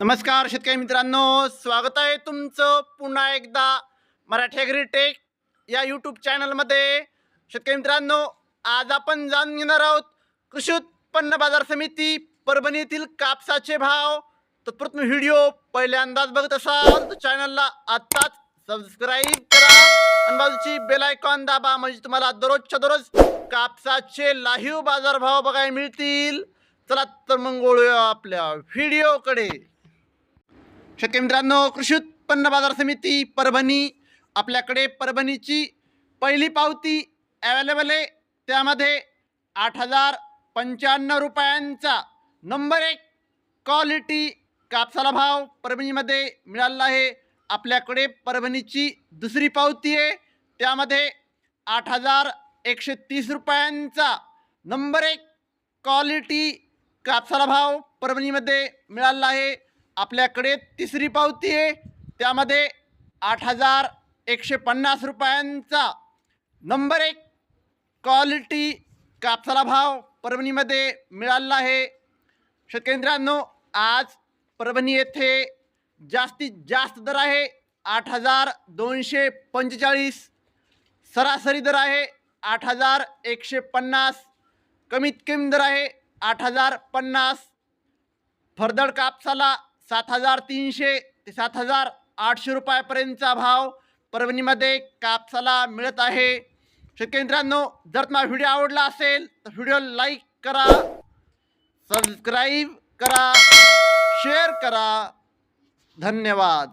नमस्कार शेतकरी मित्रांनो स्वागत आहे तुमचं पुन्हा एकदा मराठी अग्रिटेक या यूट्यूब चॅनलमध्ये शेतकरी मित्रांनो आज आपण जाणून घेणार आहोत कृषी उत्पन्न बाजार समिती परभणी येथील कापसाचे भाव. तत्प्रथम व्हिडिओ पहिल्यांदाच बघत असाल तर चॅनलला आत्ताच सबस्क्राईब करा आणि बाजूची बेल आयकॉन दाबा म्हणजे तुम्हाला दररोजच्या दररोज कापसाचे लाहीव बाजारभाव बघायला मिळतील. चला तर मग वळूया आपल्या व्हिडिओकडे शेतकरी मित्रांनो कृषी उत्पन्न बाजार समिती परभणी आपल्याकडे परभणीची पहिली पावती अवेलेबल आहे. त्यामध्ये आठ हजार पंच्याण्णव रुपयांचा नंबर एक क्वालिटी कापसाला भाव परभणीमध्ये मिळालेला आहे. आपल्याकडे परभणीची दुसरी पावती आहे. त्यामध्ये आठ हजार एकशे तीस रुपयांचा नंबर एक क्वालिटी कापसाला भाव परभणीमध्ये मिळालेला आहे. आपल्याकडे तिसरी पावती आहे. त्यामध्ये आठ हजार एकशे पन्नास रुपयांचा नंबर एक क्वालिटी कापसाला भाव परभणीमध्ये मिळालेला आहे. शेतकेंद्रांनो आज परभणी येथे जास्तीत जास्त दर आहे. आठ हजार दोनशे पंचेचाळीस सरासरी दर आहे. आठ हजार एकशे पन्नास कमीत कमी दर आहे. आठ हजार पन्नास फरदड कापसाला सात हजार तीनशे ते सात हजार आठशे रुपयापर्यंतचा भाव परभणीमध्ये कापसाला मिळत आहे. शेतकरी मित्रांनो जर तुम्हाला व्हिडिओ आवडला असेल तर व्हिडिओ लाईक करा सबस्क्राईब करा शेअर करा. धन्यवाद.